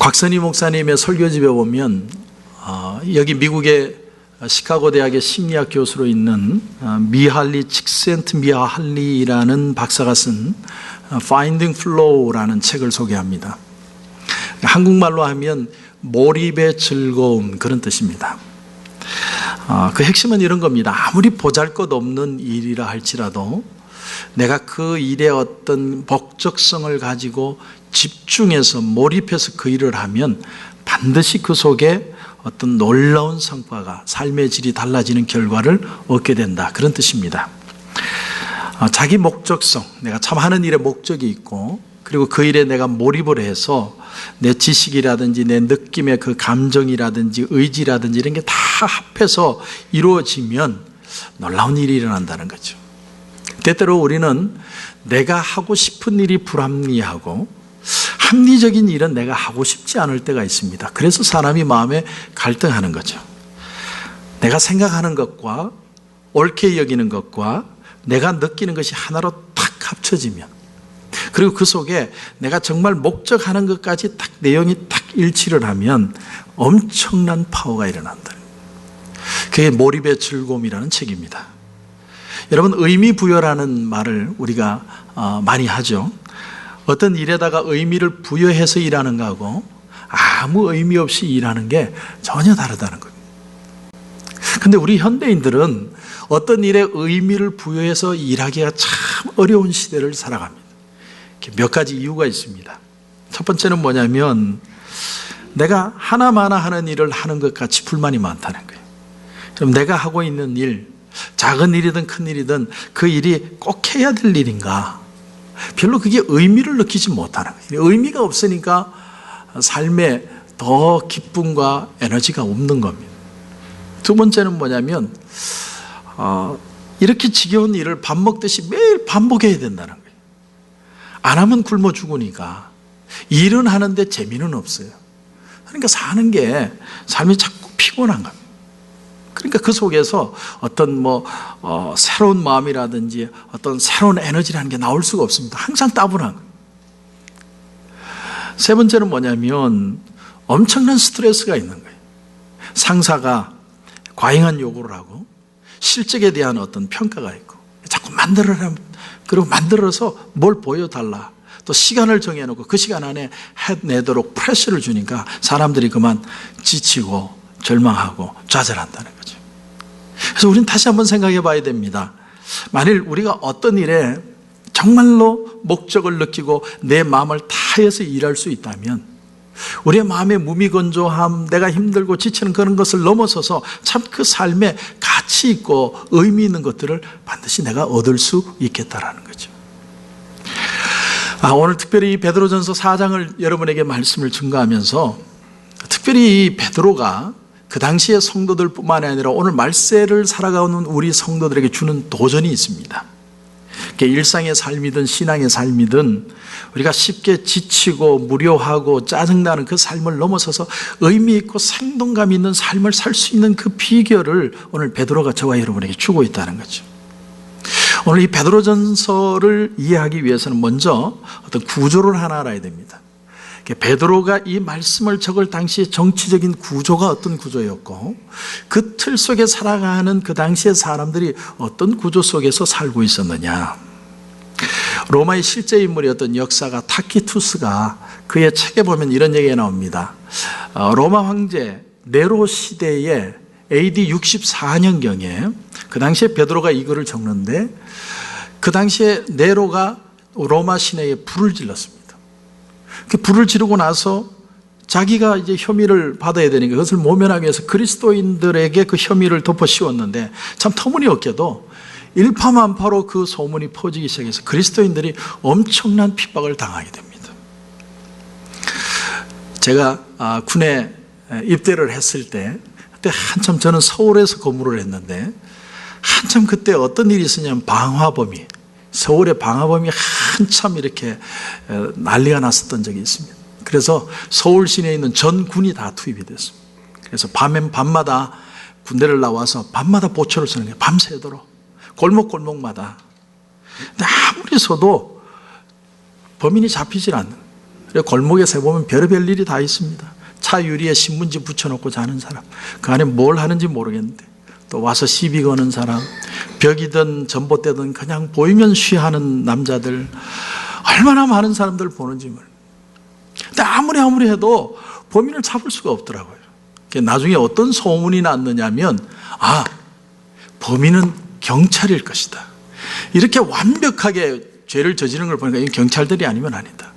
곽선희 목사님의 설교집에 보면 어, 여기 미국의 시카고 대학의 심리학 교수로 있는 어, 미할리 칙센트 미할리라는 박사가 쓴 어, Finding Flow라는 책을 소개합니다. 한국말로 하면 몰입의 즐거움 그런 뜻입니다. 어, 그 핵심은 이런 겁니다. 아무리 보잘것없는 일이라 할지라도 내가 그 일의 어떤 목적성을 가지고 집중해서 몰입해서 그 일을 하면 반드시 그 속에 어떤 놀라운 성과가 삶의 질이 달라지는 결과를 얻게 된다. 그런 뜻입니다. 어, 자기 목적성, 내가 참 하는 일에 목적이 있고 그리고 그 일에 내가 몰입을 해서 내 지식이라든지 내 느낌의 그 감정이라든지 의지라든지 이런 게 다 합해서 이루어지면 놀라운 일이 일어난다는 거죠. 때때로 우리는 내가 하고 싶은 일이 불합리하고 합리적인 일은 내가 하고 싶지 않을 때가 있습니다. 그래서 사람이 마음에 갈등하는 거죠. 내가 생각하는 것과 옳게 여기는 것과 내가 느끼는 것이 하나로 탁 합쳐지면 그리고 그 속에 내가 정말 목적하는 것까지 딱 내용이 딱 일치를 하면 엄청난 파워가 일어난다. 그게 몰입의 즐거움이라는 책입니다. 여러분 의미 부여라는 말을 우리가 어, 많이 하죠. 어떤 일에다가 의미를 부여해서 일하는 거하고 아무 의미 없이 일하는 게 전혀 다르다는 겁니다. 근데 우리 현대인들은 어떤 일에 의미를 부여해서 일하기가 참 어려운 시대를 살아갑니다. 몇 가지 이유가 있습니다. 첫 번째는 뭐냐면 내가 하나마나 하는 일을 하는 것 같이 불만이 많다는 거예요. 그럼 내가 하고 있는 일, 작은 일이든 큰 일이든 그 일이 꼭 해야 될 일인가? 별로 그게 의미를 느끼지 못하는 거예요. 의미가 없으니까 삶에 더 기쁨과 에너지가 없는 겁니다. 두 번째는 뭐냐면 어, 이렇게 지겨운 일을 밥 먹듯이 매일 반복해야 된다는 거예요. 안 하면 굶어 죽으니까 일은 하는데 재미는 없어요. 그러니까 사는 게 삶이 자꾸 피곤한 겁니다. 그러니까 그 속에서 어떤 뭐 어, 새로운 마음이라든지 어떤 새로운 에너지라는 게 나올 수가 없습니다. 항상 따분한 거예요. 세 번째는 뭐냐면 엄청난 스트레스가 있는 거예요. 상사가 과잉한 요구를 하고 실적에 대한 어떤 평가가 있고 자꾸 만들어라 그리고 만들어서 뭘 보여달라 또 시간을 정해놓고 그 시간 안에 해내도록 프레셔를 주니까 사람들이 그만 지치고 절망하고 좌절한다는 거죠. 그래서 우리는 다시 한번 생각해 봐야 됩니다. 만일 우리가 어떤 일에 정말로 목적을 느끼고 내 마음을 다해서 일할 수 있다면 우리의 마음의 무미건조함, 내가 힘들고 지치는 그런 것을 넘어서서 참 그 삶에 가치 있고 의미 있는 것들을 반드시 내가 얻을 수 있겠다라는 거죠. 아, 오늘 특별히 베드로전서 4장을 여러분에게 말씀을 증거하면서 특별히 이 베드로가 그 당시의 성도들뿐만 아니라 오늘 말세를 살아가는 우리 성도들에게 주는 도전이 있습니다. 일상의 삶이든 신앙의 삶이든 우리가 쉽게 지치고 무료하고 짜증나는 그 삶을 넘어서서 의미 있고 생동감 있는 삶을 살 수 있는 그 비결을 오늘 베드로가 저와 여러분에게 주고 있다는 거죠. 오늘 이 베드로전서를 이해하기 위해서는 먼저 어떤 구조를 하나 알아야 됩니다. 베드로가 이 말씀을 적을 당시 정치적인 구조가 어떤 구조였고 그 틀 속에 살아가는 그 당시의 사람들이 어떤 구조 속에서 살고 있었느냐. 로마의 실제 인물이었던 역사가 타키투스가 그의 책에 보면 이런 얘기가 나옵니다. 어, 로마 황제 네로 시대에 AD 64년경에 그 당시에 베드로가 이 글을 적는데 그 당시에 네로가 로마 시내에 불을 질렀습니다. 그 불을 지르고 나서 자기가 이제 혐의를 받아야 되니까 그것을 모면하기 위해서 그리스도인들에게 그 혐의를 덮어 씌웠는데 참 터무니없게도 일파만파로 그 소문이 퍼지기 시작해서 그리스도인들이 엄청난 핍박을 당하게 됩니다. 제가 아, 군에 입대를 했을 때 그때 한참 저는 서울에서 근무를 했는데 한참 그때 어떤 일이 있었냐면 방화범이 서울의 방화범이 한참 이렇게 난리가 났었던 적이 있습니다. 그래서 서울 시내에 있는 전 군이 다 투입이 됐습니다. 그래서 밤엔 밤마다 군대를 나와서 밤마다 보초를 쓰는 게 밤새도록 골목골목마다. 근데 아무리 써도 범인이 잡히질 않는. 그래 골목에서 보면 별의별 일이 다 있습니다. 차 유리에 신문지 붙여놓고 자는 사람, 그 안에 뭘 하는지 모르겠는데 또 와서 시비 거는 사람, 벽이든 전봇대든 그냥 보이면 쉬하는 남자들 얼마나 많은 사람들 보는지 모르. 근데 아무리 아무리 해도 범인을 잡을 수가 없더라고요. 나중에 어떤 소문이 났느냐면 아 범인은 경찰일 것이다. 이렇게 완벽하게 죄를 저지른 걸 보니까 이 경찰들이 아니면 아니다.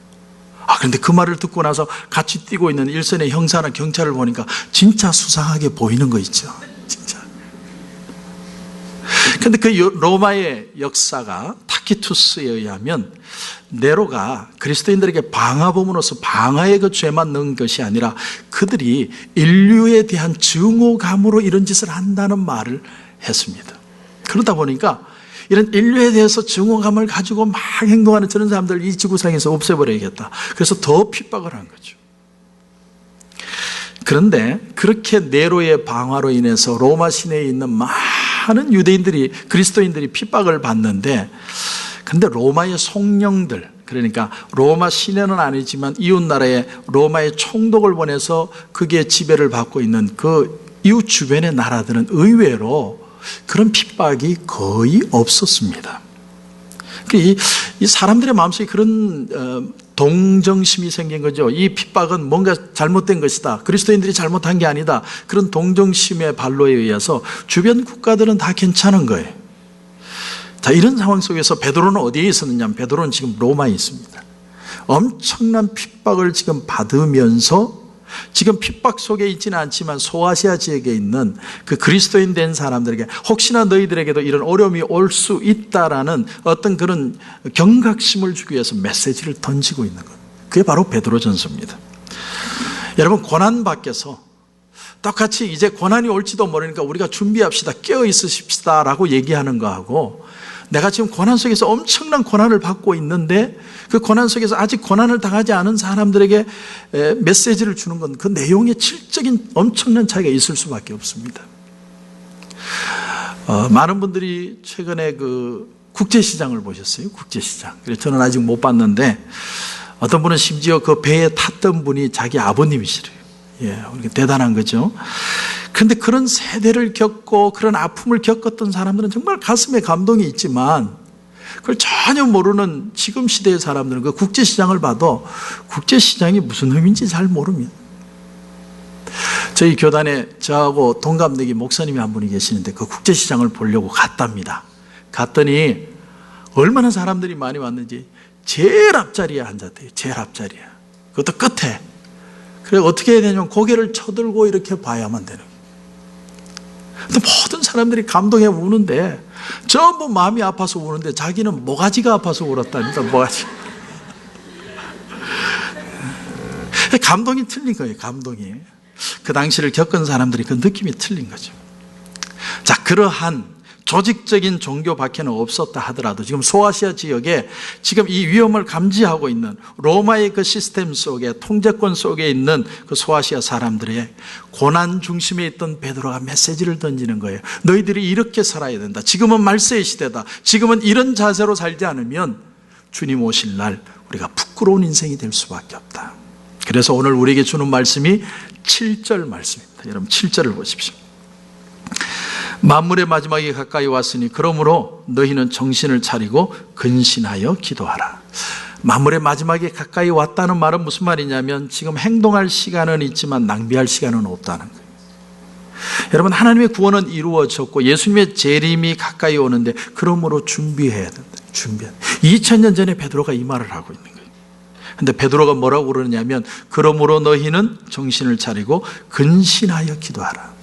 아, 그런데 그 말을 듣고 나서 같이 뛰고 있는 일선의 형사나 경찰을 보니까 진짜 수상하게 보이는 거 있죠. 근데 그 요- 로마의 역사가 타키투스에 의하면 네로가 그리스도인들에게 방화범으로서 방화의 그 죄만 넣은 것이 아니라 그들이 인류에 대한 증오감으로 이런 짓을 한다는 말을 했습니다. 그러다 보니까 이런 인류에 대해서 증오감을 가지고 막 행동하는 저런 사람들 이 지구상에서 없애버려야겠다. 그래서 더 핍박을 한 거죠. 그런데 그렇게 네로의 방화로 인해서 로마 시내에 있는 많은 유대인들이 그리스도인들이 핍박을 받는데 근데 로마의 송령들 그러니까 로마 시내는 아니지만 이웃 나라에 로마의 총독을 보내서 그게 지배를 받고 있는 그 이웃 주변의 나라들은 의외로 그런 핍박이 거의 없었습니다. 그 이, 이 사람들의 마음속에 그런 어, 동정심이 생긴 거죠. 이 핍박은 뭔가 잘못된 것이다. 그리스도인들이 잘못한 게 아니다. 그런 동정심의 발로에 의해서 주변 국가들은 다 괜찮은 거예요. 자, 이런 상황 속에서 베드로는 어디에 있었느냐? 하면 베드로는 지금 로마에 있습니다. 엄청난 핍박을 지금 받으면서 지금 핍박 속에 있지는 않지만 소아시아 지역에 있는 그 그리스도인 된 사람들에게 혹시나 너희들에게도 이런 어려움이 올 수 있다라는 어떤 그런 경각심을 주기 위해서 메시지를 던지고 있는 것. 그게 바로 베드로 전서입니다. 여러분 고난 밖에서 똑같이 이제 고난이 올지도 모르니까 우리가 준비합시다. 깨어 있으십시다라고 얘기하는 거하고 내가 지금 고난 속에서 엄청난 고난을 받고 있는데 그 고난 속에서 아직 고난을 당하지 않은 사람들에게 에, 메시지를 주는 건 그 내용의 질적인 엄청난 차이가 있을 수밖에 없습니다. 어, 많은 분들이 최근에 그 국제시장을 보셨어요? 국제시장. 그래서 저는 아직 못 봤는데 어떤 분은 심지어 그 배에 탔던 분이 자기 아버님이시래요. 예, 대단한 거죠. 근데 그런 세대를 겪고 그런 아픔을 겪었던 사람들은 정말 가슴에 감동이 있지만 그걸 전혀 모르는 지금 시대의 사람들은 그 국제시장을 봐도 국제시장이 무슨 의미인지 잘 모릅니다. 저희 교단에 저하고 동갑내기 목사님이 한 분이 계시는데 그 국제시장을 보려고 갔답니다. 갔더니 얼마나 사람들이 많이 왔는지 제일 앞자리에 앉았대요. 제일 앞자리에. 그것도 끝에. 그래 어떻게 해야 되냐면 고개를 쳐들고 이렇게 봐야만 되는 거예요. 모든 사람들이 감동해 우는데 전부 마음이 아파서 우는데 자기는 모가지가 아파서 울었답니다. 모가지. 감동이 틀린 거예요. 감동이. 그 당시를 겪은 사람들이 그 느낌이 틀린 거죠. 자, 그러한 조직적인 종교 박해는 없었다 하더라도 지금 소아시아 지역에 지금 이 위험을 감지하고 있는 로마의 그 시스템 속에 통제권 속에 있는 그 소아시아 사람들의 고난 중심에 있던 베드로가 메시지를 던지는 거예요. 너희들이 이렇게 살아야 된다. 지금은 말세의 시대다. 지금은 이런 자세로 살지 않으면 주님 오실 날 우리가 부끄러운 인생이 될 수밖에 없다. 그래서 오늘 우리에게 주는 말씀이 7절 말씀입니다. 여러분 7절을 보십시오. 만물의 마지막이 가까이 왔으니 그러므로 너희는 정신을 차리고 근신하여 기도하라. 만물의 마지막이 가까이 왔다는 말은 무슨 말이냐면 지금 행동할 시간은 있지만 낭비할 시간은 없다는 거예요. 여러분 하나님의 구원은 이루어졌고 예수님의 재림이 가까이 오는데 그러므로 준비해야 된다. 준비. 2000년 전에 베드로가 이 말을 하고 있는 거예요. 근데 베드로가 뭐라고 그러냐면 그러므로 너희는 정신을 차리고 근신하여 기도하라.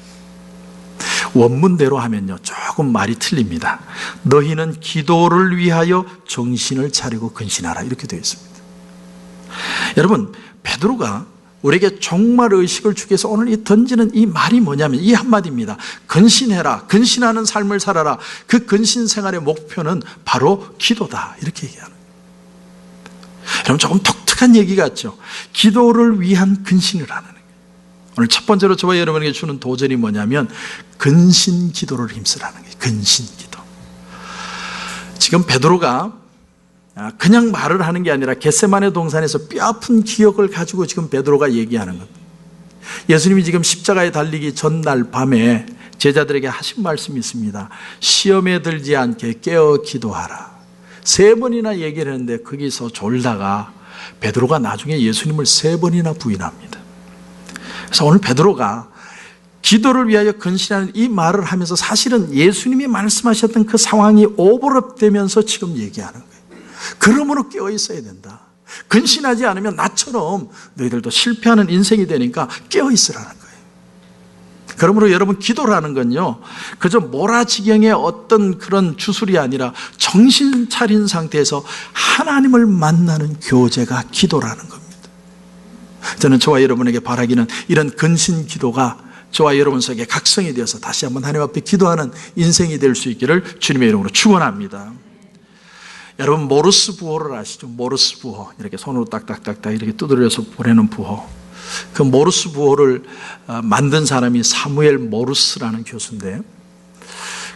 원문대로 하면요 조금 말이 틀립니다. 너희는 기도를 위하여 정신을 차리고 근신하라 이렇게 되어 있습니다. 여러분 베드로가 우리에게 정말 의식을 주기 위해서 오늘 이 던지는 이 말이 뭐냐면 이 한마디입니다. 근신해라. 근신하는 삶을 살아라. 그 근신 생활의 목표는 바로 기도다. 이렇게 얘기하는. 여러분 조금 독특한 얘기 같죠? 기도를 위한 근신을 하는. 오늘 첫 번째로 저와 여러분에게 주는 도전이 뭐냐면 근신 기도를 힘쓰라는 거예요. 근신 기도. 지금 베드로가 아, 그냥 말을 하는 게 아니라 겟세만의 동산에서 뼈아픈 기억을 가지고 지금 베드로가 얘기하는 겁니다. 예수님이 지금 십자가에 달리기 전날 밤에 제자들에게 하신 말씀이 있습니다. 시험에 들지 않게 깨어 기도하라. 세 번이나 얘기를 했는데 거기서 졸다가 베드로가 나중에 예수님을 세 번이나 부인합니다. 그래서 오늘 베드로가 기도를 위하여 근신하는 이 말을 하면서 사실은 예수님이 말씀하셨던 그 상황이 오버랩되면서 지금 얘기하는 거예요. 그러므로 깨어 있어야 된다. 근신하지 않으면 나처럼 너희들도 실패하는 인생이 되니까 깨어 있으라는 거예요. 그러므로 여러분 기도라는 건요, 그저 몰아지경의 어떤 그런 주술이 아니라 정신 차린 상태에서 하나님을 만나는 교제가 기도라는 겁니다. 저는 저와 여러분에게 바라기는 이런 근신 기도가 저와 여러분 속에 각성이 되어서 다시 한번 하나님 앞에 기도하는 인생이 될 수 있기를 주님의 이름으로 축원합니다. 여러분 모르스 부호를 아시죠? 모르스 부호 이렇게 손으로 딱딱딱딱 이렇게 두드려서 보내는 부호. 그 모르스 부호를 어, 만든 사람이 사무엘 모르스라는 교수인데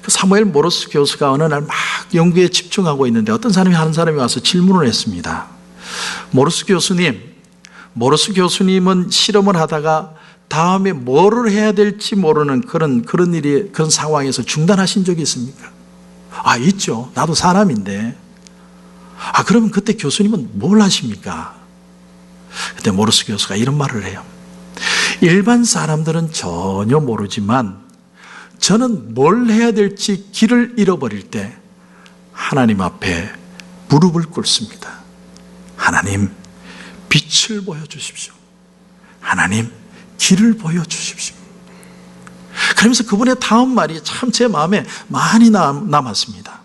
그 사무엘 모르스 교수가 어느 날 막 연구에 집중하고 있는데 어떤 사람이 한 사람이 와서 질문을 했습니다. 모르스 교수님, 모르스 교수님은 실험을 하다가 다음에 뭐를 해야 될지 모르는 그런 그런 일이 그런 상황에서 중단하신 적이 있습니까? 아 있죠. 나도 사람인데. 아 그러면 그때 교수님은 뭘 하십니까? 그때 모르스 교수가 이런 말을 해요. 일반 사람들은 전혀 모르지만 저는 뭘 해야 될지 길을 잃어버릴 때 하나님 앞에 무릎을 꿇습니다. 하나님, 빛을 보여주십시오. 하나님, 길을 보여주십시오. 그러면서 그분의 다음 말이 참 제 마음에 많이 남았습니다.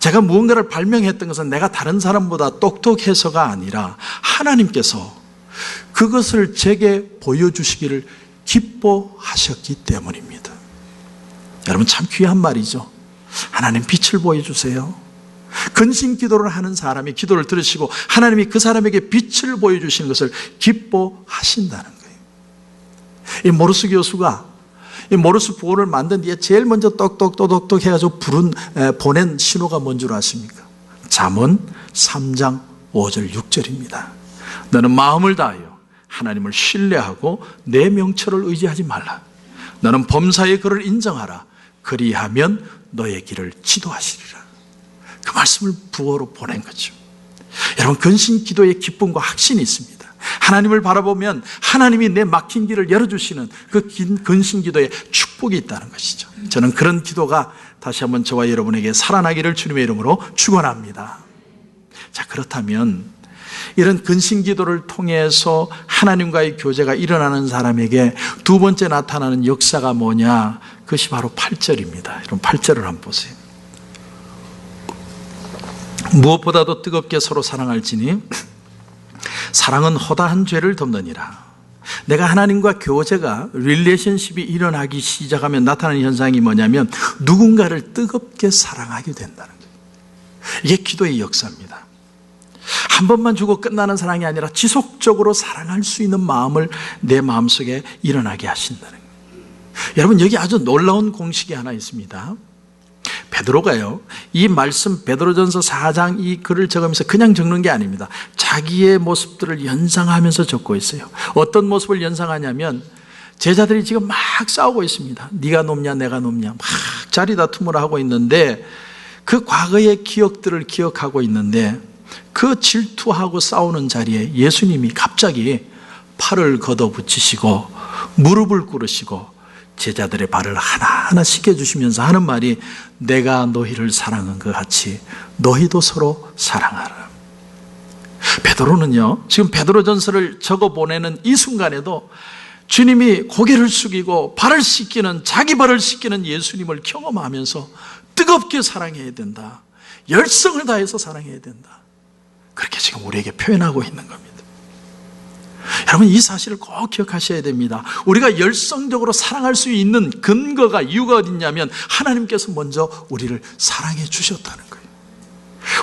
제가 무언가를 발명했던 것은 내가 다른 사람보다 똑똑해서가 아니라 하나님께서 그것을 제게 보여주시기를 기뻐하셨기 때문입니다. 여러분 참 귀한 말이죠. 하나님 빛을 보여주세요. 근심 기도를 하는 사람이 기도를 들으시고 하나님이 그 사람에게 빛을 보여주시는 것을 기뻐하신다는 거예요. 이 모르스 교수가 이 모르스 부호를 만든 뒤에 제일 먼저 똑똑똑똑 해가지고 부른, 보낸 신호가 뭔 줄 아십니까? 잠언 3장 5절 6절입니다. 너는 마음을 다하여 하나님을 신뢰하고 내 명철을 의지하지 말라. 너는 범사의 글을 인정하라. 그리하면 너의 길을 지도하시리라. 그 말씀을 부어로 보낸 거죠. 여러분, 근신 기도의 기쁨과 확신이 있습니다. 하나님을 바라보면 하나님이 내 막힌 길을 열어주시는 그 근신 기도에 축복이 있다는 것이죠. 저는 그런 기도가 다시 한번 저와 여러분에게 살아나기를 주님의 이름으로 축원합니다. 자, 그렇다면 이런 근신 기도를 통해서 하나님과의 교제가 일어나는 사람에게 두 번째 나타나는 역사가 뭐냐? 그것이 바로 8절입니다. 여러분 8절을 한번 보세요. 무엇보다도 뜨겁게 서로 사랑할지니 사랑은 허다한 죄를 덮느니라. 내가 하나님과 교제가 릴레이션십이 일어나기 시작하면 나타나는 현상이 뭐냐면 누군가를 뜨겁게 사랑하게 된다는 거예요. 이게 기도의 역사입니다. 한 번만 주고 끝나는 사랑이 아니라 지속적으로 사랑할 수 있는 마음을 내 마음속에 일어나게 하신다는 거예요. 여러분 여기 아주 놀라운 공식이 하나 있습니다. 베드로가요. 이 말씀 베드로전서 4장 이 글을 적으면서 그냥 적는 게 아닙니다. 자기의 모습들을 연상하면서 적고 있어요. 어떤 모습을 연상하냐면 제자들이 지금 막 싸우고 있습니다. 네가 높냐 내가 높냐 막 자리 다툼을 하고 있는데 그 과거의 기억들을 기억하고 있는데 그 질투하고 싸우는 자리에 예수님이 갑자기 팔을 걷어붙이시고 무릎을 꿇으시고 제자들의 발을 하나하나 씻겨주시면서 하는 말이 내가 너희를 사랑한 것 같이 너희도 서로 사랑하라. 베드로는요, 지금 베드로 전서를 적어 보내는 이 순간에도 주님이 고개를 숙이고 발을 씻기는, 자기 발을 씻기는 예수님을 경험하면서 뜨겁게 사랑해야 된다. 열성을 다해서 사랑해야 된다. 그렇게 지금 우리에게 표현하고 있는 겁니다. 여러분 이 사실을 꼭 기억하셔야 됩니다. 우리가 열성적으로 사랑할 수 있는 근거가 이유가 어딨냐면 하나님께서 먼저 우리를 사랑해 주셨다는 거예요.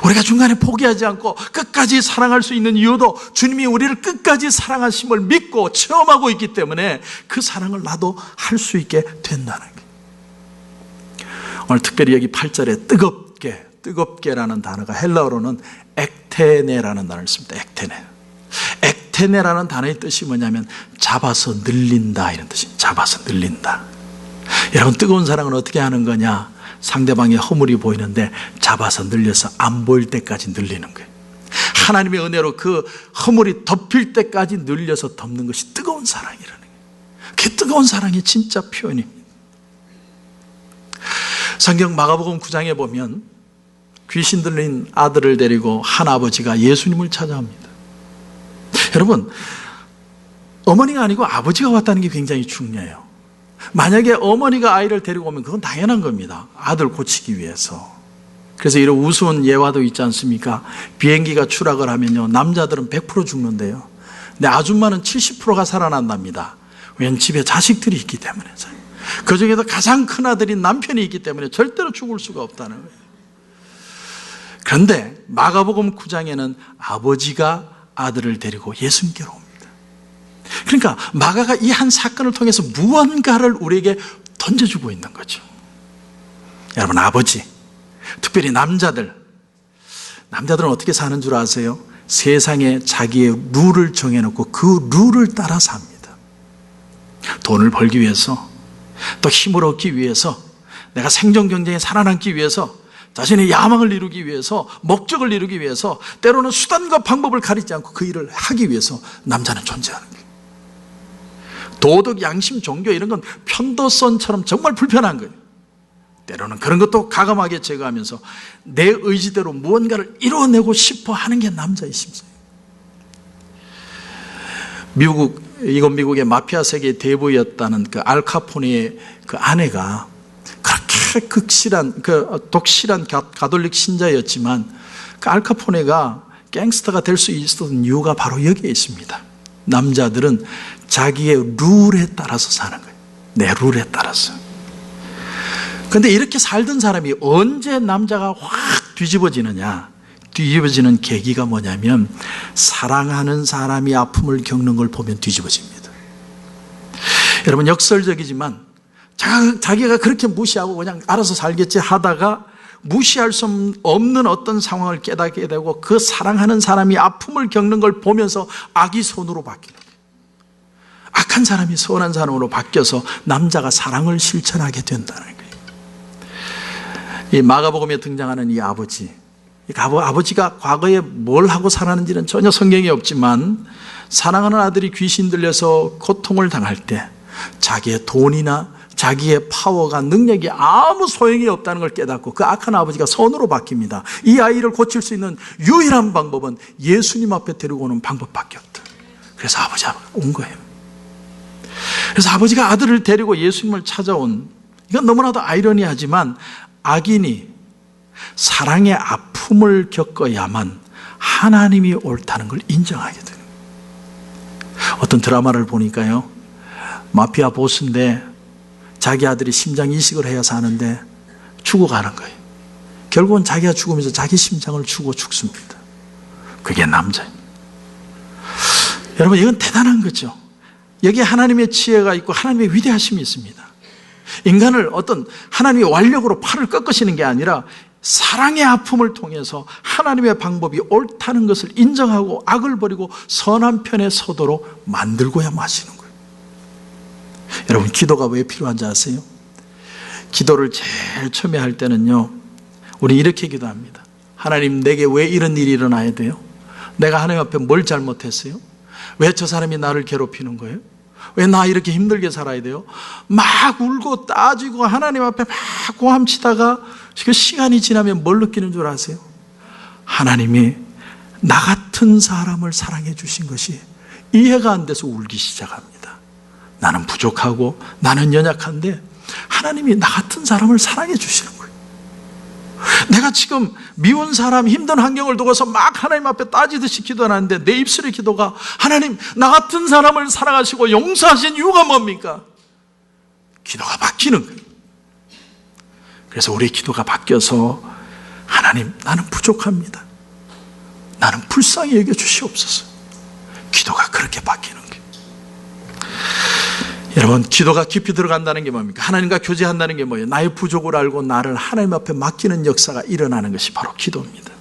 우리가 중간에 포기하지 않고 끝까지 사랑할 수 있는 이유도 주님이 우리를 끝까지 사랑하심을 믿고 체험하고 있기 때문에 그 사랑을 나도 할 수 있게 된다는 거예요. 오늘 특별히 여기 8절에 뜨겁게, 뜨겁게라는 단어가 헬라어로는 액테네라는 단어를 씁니다. 액테네. 액테네라는 단어의 뜻이 뭐냐면 잡아서 늘린다 이런 뜻입니다. 잡아서 늘린다. 여러분 뜨거운 사랑은 어떻게 하는 거냐? 상대방의 허물이 보이는데 잡아서 늘려서 안 보일 때까지 늘리는 거예요. 하나님의 은혜로 그 허물이 덮일 때까지 늘려서 덮는 것이 뜨거운 사랑이라는 거예요. 그 뜨거운 사랑이 진짜 표현입니다. 성경 마가복음 9장에 보면 귀신 들린 아들을 데리고 한 아버지가 예수님을 찾아옵니다. 여러분, 어머니가 아니고 아버지가 왔다는 게 굉장히 중요해요. 만약에 어머니가 아이를 데리고 오면 그건 당연한 겁니다. 아들 고치기 위해서. 그래서 이런 우스운 예화도 있지 않습니까? 비행기가 추락을 하면요. 남자들은 100% 죽는데요. 근데 아줌마는 70%가 살아난답니다. 왜냐면 집에 자식들이 있기 때문에. 그 중에서 가장 큰 아들인 남편이 있기 때문에 절대로 죽을 수가 없다는 거예요. 그런데 마가복음 9장에는 아버지가 아들을 데리고 예수님께로 옵니다. 그러니까 마가가 이 한 사건을 통해서 무언가를 우리에게 던져주고 있는 거죠. 여러분, 아버지, 특별히 남자들, 남자들은 어떻게 사는 줄 아세요? 세상에 자기의 룰을 정해놓고 그 룰을 따라 삽니다. 돈을 벌기 위해서, 또 힘을 얻기 위해서, 내가 생존 경쟁에 살아남기 위해서, 자신의 야망을 이루기 위해서, 목적을 이루기 위해서, 때로는 수단과 방법을 가리지 않고 그 일을 하기 위해서 남자는 존재하는 거예요. 도덕, 양심, 종교 이런 건 편도선처럼 정말 불편한 거예요. 때로는 그런 것도 가감하게 제거하면서 내 의지대로 무언가를 이루어내고 싶어 하는 게 남자의 심성이에요. 미국, 이건 미국의 마피아 세계의 대부였다는 그 알카포네의 그 아내가 그렇게 극실한, 그 독실한 가톨릭 신자였지만 그 알카포네가 갱스터가 될 수 있었던 이유가 바로 여기에 있습니다. 남자들은 자기의 룰에 따라서 사는 거예요. 내 룰에 따라서. 근데 이렇게 살던 사람이 언제 남자가 확 뒤집어지느냐? 뒤집어지는 계기가 뭐냐면 사랑하는 사람이 아픔을 겪는 걸 보면 뒤집어집니다. 여러분 역설적이지만 자기가 그렇게 무시하고 그냥 알아서 살겠지 하다가 무시할 수 없는 어떤 상황을 깨닫게 되고 그 사랑하는 사람이 아픔을 겪는 걸 보면서 악이 손으로 바뀌는 거예요. 악한 사람이 선한 사람으로 바뀌어서 남자가 사랑을 실천하게 된다는 거예요. 이 마가복음에 등장하는 이 아버지, 이 아버지가 과거에 뭘 하고 살았는지는 전혀 성경에 없지만 사랑하는 아들이 귀신 들려서 고통을 당할 때 자기의 돈이나 자기의 파워가 능력이 아무 소용이 없다는 걸 깨닫고 그 악한 아버지가 선으로 바뀝니다. 이 아이를 고칠 수 있는 유일한 방법은 예수님 앞에 데리고 오는 방법밖에 없다. 그래서 아버지가 온 거예요. 그래서 아버지가 아들을 데리고 예수님을 찾아온 이건 너무나도 아이러니하지만 악인이 사랑의 아픔을 겪어야만 하나님이 옳다는 걸 인정하게 되는. 어떤 드라마를 보니까요. 마피아 보스인데 자기 아들이 심장 이식을 해야 사는데 죽어가는 거예요. 결국은 자기가 죽으면서 자기 심장을 주고 죽습니다. 그게 남자입니다. 여러분, 이건 대단한 거죠. 여기에 하나님의 지혜가 있고 하나님의 위대하심이 있습니다. 인간을 어떤 하나님의 완력으로 팔을 꺾으시는 게 아니라 사랑의 아픔을 통해서 하나님의 방법이 옳다는 것을 인정하고 악을 버리고 선한 편에 서도록 만들고야 마시는 거예요. 여러분, 기도가 왜 필요한지 아세요? 기도를 제일 처음에 할 때는요, 우리 이렇게 기도합니다. 하나님, 내게 왜 이런 일이 일어나야 돼요? 내가 하나님 앞에 뭘 잘못했어요? 왜 저 사람이 나를 괴롭히는 거예요? 왜 나 이렇게 힘들게 살아야 돼요? 막 울고 따지고 하나님 앞에 막 고함치다가 그 시간이 지나면 뭘 느끼는 줄 아세요? 하나님이 나 같은 사람을 사랑해 주신 것이 이해가 안 돼서 울기 시작합니다. 나는 부족하고 나는 연약한데 하나님이 나 같은 사람을 사랑해 주시는 거예요. 내가 지금 미운 사람 힘든 환경을 두고서 막 하나님 앞에 따지듯이 기도하는데 내 입술의 기도가 하나님 나 같은 사람을 사랑하시고 용서하신 이유가 뭡니까? 기도가 바뀌는 거예요. 그래서 우리 기도가 바뀌어서 하나님 나는 부족합니다. 나는 불쌍히 여겨 주시옵소서. 기도가 그렇게 바뀌는. 여러분, 기도가 깊이 들어간다는 게 뭡니까? 하나님과 교제한다는 게 뭐예요? 나의 부족을 알고 나를 하나님 앞에 맡기는 역사가 일어나는 것이 바로 기도입니다.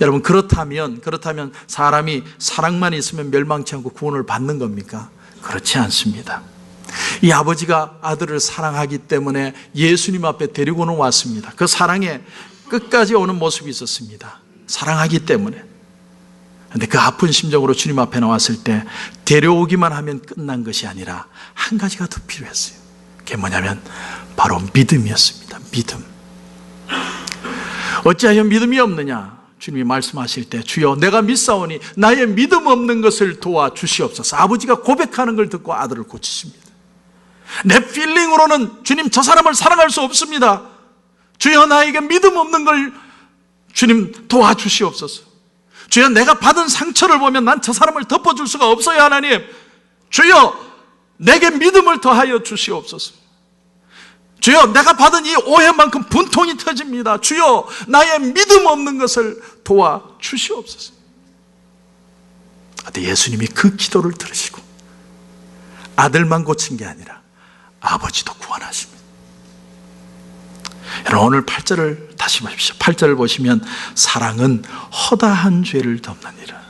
여러분 그렇다면 그렇다면 사람이 사랑만 있으면 멸망치 않고 구원을 받는 겁니까? 그렇지 않습니다. 이 아버지가 아들을 사랑하기 때문에 예수님 앞에 데리고는 왔습니다. 그 사랑에 끝까지 오는 모습이 있었습니다. 사랑하기 때문에. 근데 그 아픈 심정으로 주님 앞에 나왔을 때 데려오기만 하면 끝난 것이 아니라 한 가지가 더 필요했어요. 그게 뭐냐면 바로 믿음이었습니다. 믿음. 어찌하여 믿음이 없느냐? 주님이 말씀하실 때 주여 내가 믿사오니 나의 믿음 없는 것을 도와 주시옵소서. 아버지가 고백하는 걸 듣고 아들을 고치십니다. 내 필링으로는 주님 저 사람을 사랑할 수 없습니다. 주여 나에게 믿음 없는 걸 주님 도와주시옵소서. 주여 내가 받은 상처를 보면 난 저 사람을 덮어줄 수가 없어요 하나님. 주여 내게 믿음을 더하여 주시옵소서. 주여 내가 받은 이 오해만큼 분통이 터집니다. 주여 나의 믿음 없는 것을 도와 주시옵소서. 근데 예수님이 그 기도를 들으시고 아들만 고친 게 아니라 아버지도 구원하십니다. 여러분 오늘 8절을 다시 보십시오. 8절을 보시면 사랑은 허다한 죄를 덮느니라.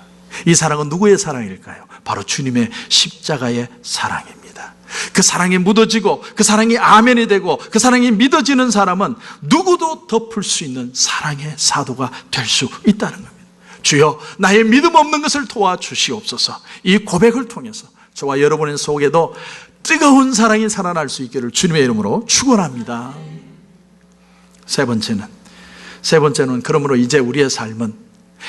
이 사랑은 누구의 사랑일까요? 바로 주님의 십자가의 사랑입니다. 그 사랑이 묻어지고 그 사랑이 아멘이 되고 그 사랑이 믿어지는 사람은 누구도 덮을 수 있는 사랑의 사도가 될 수 있다는 겁니다. 주여 나의 믿음 없는 것을 도와주시옵소서. 이 고백을 통해서 저와 여러분의 속에도 뜨거운 사랑이 살아날 수 있기를 주님의 이름으로 축원합니다. 세 번째는 세 번째는 그러므로 이제 우리의 삶은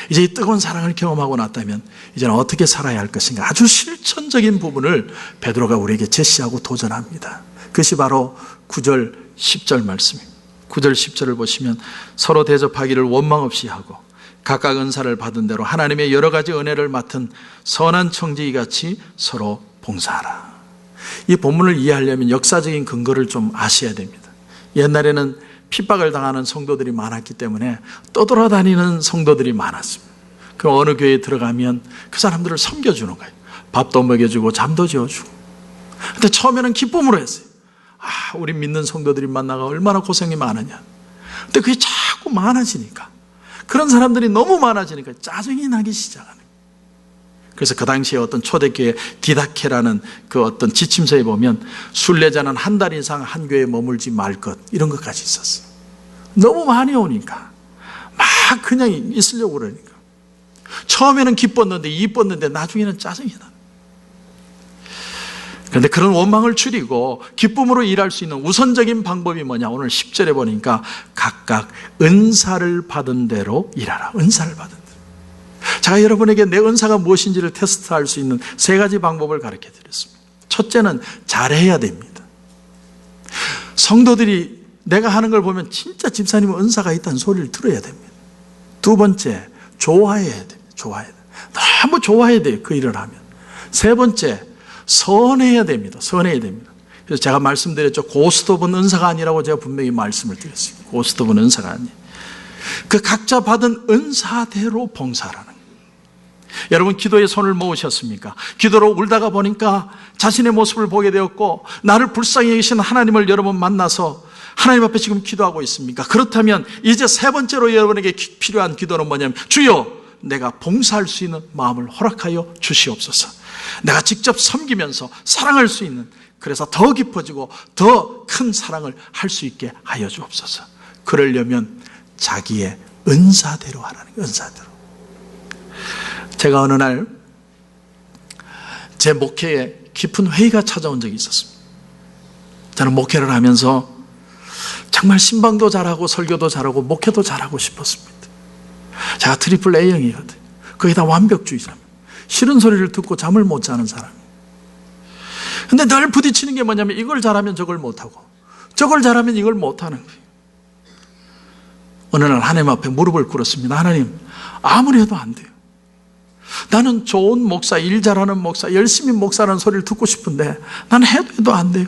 이제 이 뜨거운 사랑을 경험하고 났다면 이제는 어떻게 살아야 할 것인가 아주 실천적인 부분을 베드로가 우리에게 제시하고 도전합니다. 그것이 바로 9절 10절 말씀입니다. 9절 10절을 보시면 서로 대접하기를 원망 없이 하고 각각 은사를 받은 대로 하나님의 여러 가지 은혜를 맡은 선한 청지기 같이 서로 봉사하라. 이 본문을 이해하려면 역사적인 근거를 좀 아셔야 됩니다. 옛날에는 핍박을 당하는 성도들이 많았기 때문에 떠돌아다니는 성도들이 많았습니다. 그 어느 교회에 들어가면 그 사람들을 섬겨주는 거예요. 밥도 먹여주고 잠도 지어주고. 근데 처음에는 기쁨으로 했어요. 아, 우리 믿는 성도들이 만나가 얼마나 고생이 많으냐. 근데 그게 자꾸 많아지니까. 그런 사람들이 너무 많아지니까 짜증이 나기 시작하는 거예요. 그래서 그 당시에 어떤 초대교회 디다케라는 그 어떤 지침서에 보면 순례자는 한 달 이상 한 교회에 머물지 말 것 이런 것까지 있었어요. 너무 많이 오니까 막 그냥 있으려고 그러니까 처음에는 기뻤는데 이뻤는데 나중에는 짜증이 나. 그런데 그런 원망을 줄이고 기쁨으로 일할 수 있는 우선적인 방법이 뭐냐? 오늘 10절에 보니까 각각 은사를 받은 대로 일하라. 은사를 받은. 제가 여러분에게 내 은사가 무엇인지를 테스트할 수 있는 세 가지 방법을 가르쳐 드렸습니다. 첫째는 잘해야 됩니다. 성도들이 내가 하는 걸 보면 진짜 집사님은 은사가 있다는 소리를 들어야 됩니다. 두 번째, 좋아해야 됩니다. 좋아해야 돼요. 너무 좋아해야 돼요. 그 일을 하면. 세 번째, 선해야 됩니다. 선해야 됩니다. 그래서 제가 말씀드렸죠. 고스톱은 은사가 아니라고 제가 분명히 말씀을 드렸습니다. 고스톱은 은사가 아니에요. 그 각자 받은 은사대로 봉사라는. 여러분 기도에 손을 모으셨습니까? 기도로 울다가 보니까 자신의 모습을 보게 되었고 나를 불쌍히 여기신 하나님을 여러분 만나서 하나님 앞에 지금 기도하고 있습니까? 그렇다면 이제 세 번째로 여러분에게 필요한 기도는 뭐냐면 주여 내가 봉사할 수 있는 마음을 허락하여 주시옵소서. 내가 직접 섬기면서 사랑할 수 있는 그래서 더 깊어지고 더 큰 사랑을 할 수 있게 하여 주옵소서. 그러려면 자기의 은사대로 하라는. 은사대로. 제가 어느 날 제 목회에 깊은 회의가 찾아온 적이 있었습니다. 저는 목회를 하면서 정말 신방도 잘하고 설교도 잘하고 목회도 잘하고 싶었습니다. 제가 트리플 A형이거든요. 거기다 완벽주의자입니다. 싫은 소리를 듣고 잠을 못 자는 사람. 근데 늘 부딪히는 게 뭐냐면 이걸 잘하면 저걸 못하고 저걸 잘하면 이걸 못하는 거예요. 어느 날 하나님 앞에 무릎을 꿇었습니다. 하나님, 아무리 해도 안 돼요. 나는 좋은 목사, 일 잘하는 목사, 열심히 목사라는 소리를 듣고 싶은데 나는 해도 해도 안 돼요.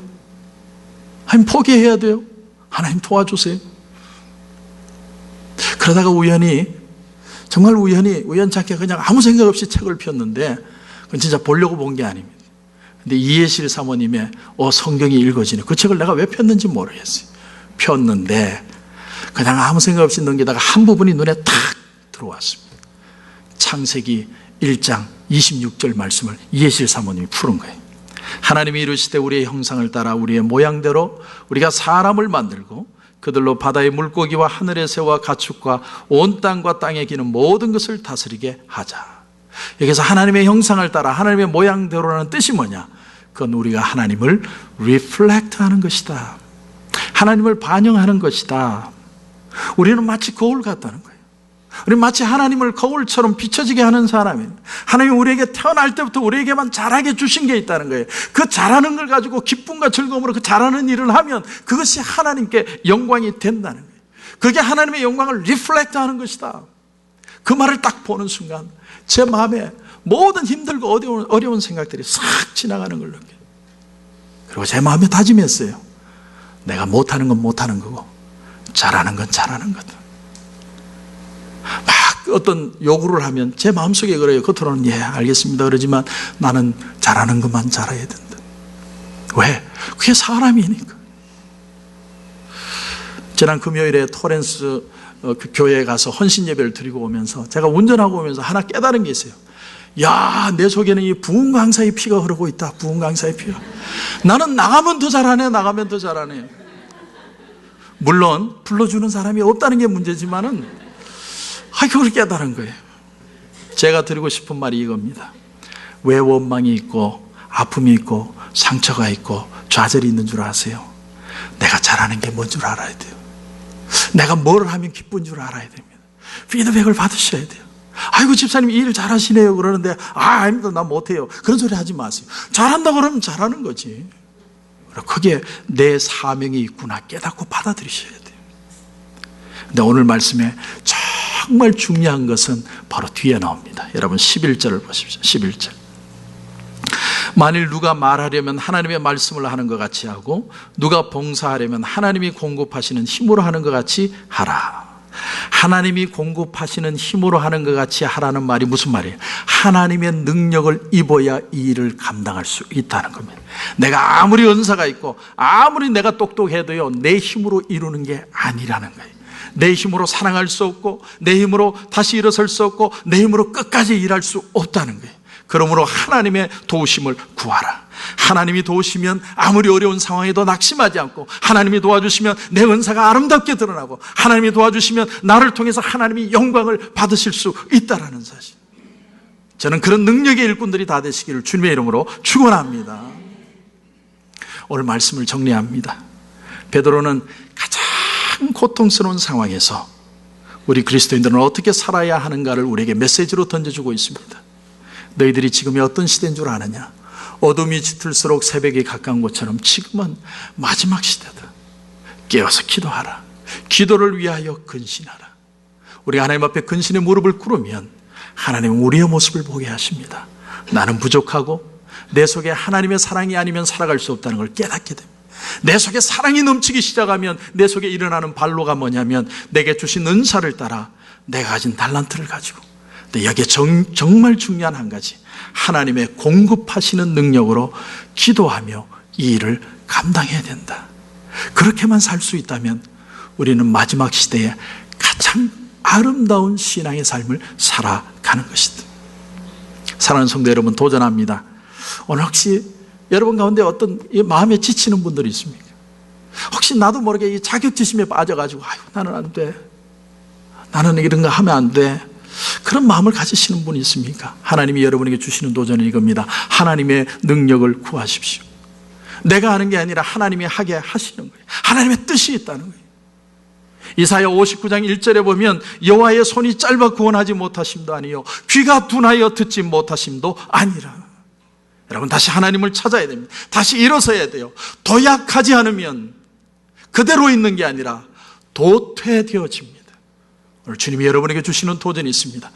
하나님 포기해야 돼요. 하나님 도와주세요. 그러다가 우연히 정말 우연히 우연찮게 그냥 아무 생각 없이 책을 폈는데 그건 진짜 보려고 본 게 아닙니다. 근데 이해실 사모님의 어 성경이 읽어지네. 그 책을 내가 왜 폈는지 모르겠어요. 폈는데 그냥 아무 생각 없이 넘기다가 한 부분이 눈에 탁 들어왔습니다. 창세기 1장 26절 말씀을 이해실 사모님이 푸른 거예요. 하나님이 이르시되 우리의 형상을 따라 우리의 모양대로 우리가 사람을 만들고 그들로 바다의 물고기와 하늘의 새와 가축과 온 땅과 땅에 기는 모든 것을 다스리게 하자. 여기서 하나님의 형상을 따라 하나님의 모양대로라는 뜻이 뭐냐? 그건 우리가 하나님을 리플렉트 하는 것이다. 하나님을 반영하는 것이다. 우리는 마치 거울 같다는 거예요. 우리 마치 하나님을 거울처럼 비춰지게 하는 사람이에요. 하나님이 우리에게 태어날 때부터 우리에게만 잘하게 주신 게 있다는 거예요. 그 잘하는 걸 가지고 기쁨과 즐거움으로 그 잘하는 일을 하면 그것이 하나님께 영광이 된다는 거예요. 그게 하나님의 영광을 리플렉트 하는 것이다. 그 말을 딱 보는 순간 제 마음에 모든 힘들고 어려운, 어려운 생각들이 싹 지나가는 걸 느껴요. 그리고 제 마음에 다짐했어요. 내가 못하는 건 못하는 거고 잘하는 건 잘하는 거다. 막 어떤 요구를 하면 제 마음속에 그래요. 겉으로는 예, 알겠습니다. 그러지만 나는 잘하는 것만 잘해야 된다. 왜? 그게 사람이니까. 지난 금요일에 토렌스 어, 그 교회에 가서 헌신 예배를 드리고 오면서 제가 운전하고 오면서 하나 깨달은 게 있어요. 야, 내 속에는 이 부흥 강사의 피가 흐르고 있다. 부흥 강사의 피가. 나는 나가면 더 잘하네. 나가면 더 잘하네. 물론 불러주는 사람이 없다는 게 문제지만은 아, 그걸 깨달은 거예요. 제가 드리고 싶은 말이 이겁니다. 왜 원망이 있고 아픔이 있고 상처가 있고 좌절이 있는 줄 아세요? 내가 잘하는 게 뭔 줄 알아야 돼요. 내가 뭘 하면 기쁜 줄 알아야 됩니다. 피드백을 받으셔야 돼요. 아이고 집사님 일 잘하시네요 그러는데 아 아닙니다 나 못해요 그런 소리 하지 마세요 잘한다 그러면 잘하는 거지 그게 내 사명이 있구나 깨닫고 받아들이셔야 돼요 근데 오늘 말씀에 정말 중요한 것은 바로 뒤에 나옵니다 여러분 11절을 보십시오 11절 만일 누가 말하려면 하나님의 말씀을 하는 것 같이 하고 누가 봉사하려면 하나님이 공급하시는 힘으로 하는 것 같이 하라 하나님이 공급하시는 힘으로 하는 것 같이 하라는 말이 무슨 말이에요? 하나님의 능력을 입어야 이 일을 감당할 수 있다는 겁니다. 내가 아무리 은사가 있고 아무리 내가 똑똑해도요 내 힘으로 이루는 게 아니라는 거예요. 내 힘으로 사랑할 수 없고 내 힘으로 다시 일어설 수 없고 내 힘으로 끝까지 일할 수 없다는 거예요. 그러므로 하나님의 도우심을 구하라. 하나님이 도우시면 아무리 어려운 상황에도 낙심하지 않고 하나님이 도와주시면 내 은사가 아름답게 드러나고 하나님이 도와주시면 나를 통해서 하나님이 영광을 받으실 수 있다라는 사실. 저는 그런 능력의 일꾼들이 다 되시기를 주님의 이름으로 축원합니다. 오늘 말씀을 정리합니다. 베드로는 가장 고통스러운 상황에서 우리 그리스도인들은 어떻게 살아야 하는가를 우리에게 메시지로 던져주고 있습니다. 너희들이 지금이 어떤 시대인 줄 아느냐? 어둠이 짙을수록 새벽이 가까운 것처럼 지금은 마지막 시대다. 깨어서 기도하라. 기도를 위하여 근신하라. 우리 하나님 앞에 근신의 무릎을 꿇으면 하나님은 우리의 모습을 보게 하십니다. 나는 부족하고 내 속에 하나님의 사랑이 아니면 살아갈 수 없다는 걸 깨닫게 됩니다. 내 속에 사랑이 넘치기 시작하면 내 속에 일어나는 발로가 뭐냐면 내게 주신 은사를 따라 내가 가진 달란트를 가지고 근데 여기에 정, 정말 중요한 한 가지 하나님의 공급하시는 능력으로 기도하며 이 일을 감당해야 된다. 그렇게만 살 수 있다면 우리는 마지막 시대에 가장 아름다운 신앙의 삶을 살아가는 것이다. 사랑하는 성도 여러분 도전합니다. 오늘 혹시 여러분 가운데 어떤 마음에 지치는 분들이 있습니까? 혹시 나도 모르게 이 자격지심에 빠져가지고 아유 나는 안 돼. 나는 이런 거 하면 안 돼. 그런 마음을 가지시는 분이 있습니까? 하나님이 여러분에게 주시는 도전은 이겁니다. 하나님의 능력을 구하십시오. 내가 하는 게 아니라 하나님이 하게 하시는 거예요. 하나님의 뜻이 있다는 거예요. 이사야 59장 1절에 보면 여호와의 손이 짧아 구원하지 못하심도 아니요 귀가 둔하여 듣지 못하심도 아니라 여러분 다시 하나님을 찾아야 됩니다. 다시 일어서야 돼요. 도약하지 않으면 그대로 있는 게 아니라 도태되어집니다. 오늘 주님이 여러분에게 주시는 도전이 있습니다.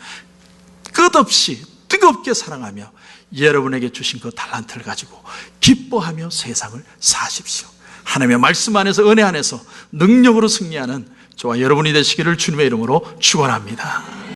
끝없이 뜨겁게 사랑하며 여러분에게 주신 그 달란트를 가지고 기뻐하며 세상을 사십시오. 하나님의 말씀 안에서 은혜 안에서 능력으로 승리하는 저와 여러분이 되시기를 주님의 이름으로 축원합니다.